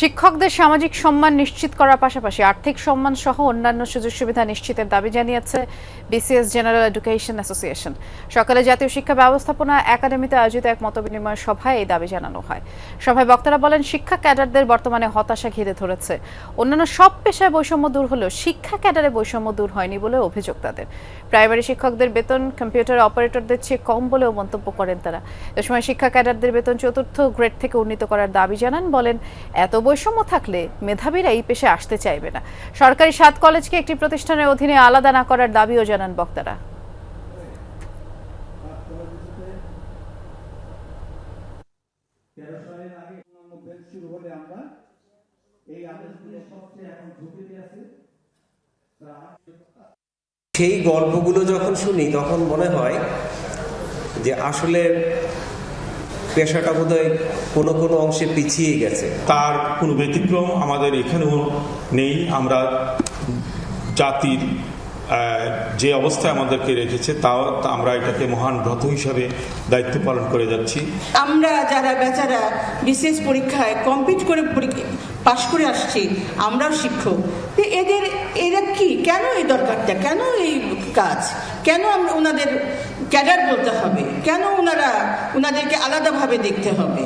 শিক্ষকদের সামাজিক সম্মান নিশ্চিত করার পাশাপাশি আর্থিক সম্মান সহ অন্যান্য সুযোগ সুবিধা নিশ্চিতের দাবি জানিয়েছে বিসিএস জেনারেল এডুকেশন অ্যাসোসিয়েশন সকালে জাতীয় শিক্ষা ব্যবস্থাপনা একাডেমিতে আয়োজিত এক মতবিনিময় সভায় এই দাবি জানানো হয়। সভায় বক্তারা বলেন, শিক্ষা ক্যাডারদের বর্তমানে হতাশা ঘিরে ধরেছে। অন্যান্য সব পেশায় বৈষম্য দূর হলেও শিক্ষা ক্যাডারে বৈষম্য দূর হয়নি বলে অভিযোগ তাদের। প্রাইমারি শিক্ষকদের বেতন, কম্পিউটার অপারেটরদের চেয়ে কম বলেও মন্তব্য করেন তারা। এ সময় শিক্ষা ক্যাডারদের বেতন চতুর্থ গ্রেড থেকে উন্নীত করার দাবি জানান, বলেন, এত বৈষম্য থাকলে মেধাবীরা এই পেশে আসতে চাইবে না। সরকারি সাত কলেজকে একটি প্রতিষ্ঠানের অধীনে আলাদা না করার দাবিও জানান বক্তারা। সেই গল্পগুলো যখন শুনি, তখন মনে হয় যে আসলে পেশাটা বোধহয় কোনো কোনো অংশে পিছিয়ে গেছে। তার কোনো ব্যতিক্রম আমাদের এখানেও নেই। আমরা জাতির যে অবস্থায় আমাদেরকে রেখেছে তাও তা আমরা এটাকে মহান ব্রত হিসাবে দায়িত্ব পালন করে যাচ্ছি। আমরা যারা বেচারা বিশেষ পরীক্ষায় কমপ্লিট করে পাশ করে আসছি আমরাও শিক্ষক। এদের এরা কি? কেন এই দরকারটা? কেন এই কাজ? কেন আমরা ওনাদের ক্যাডার বলতে হবে? কেন ওনারা ওনাদেরকে আলাদাভাবে দেখতে হবে?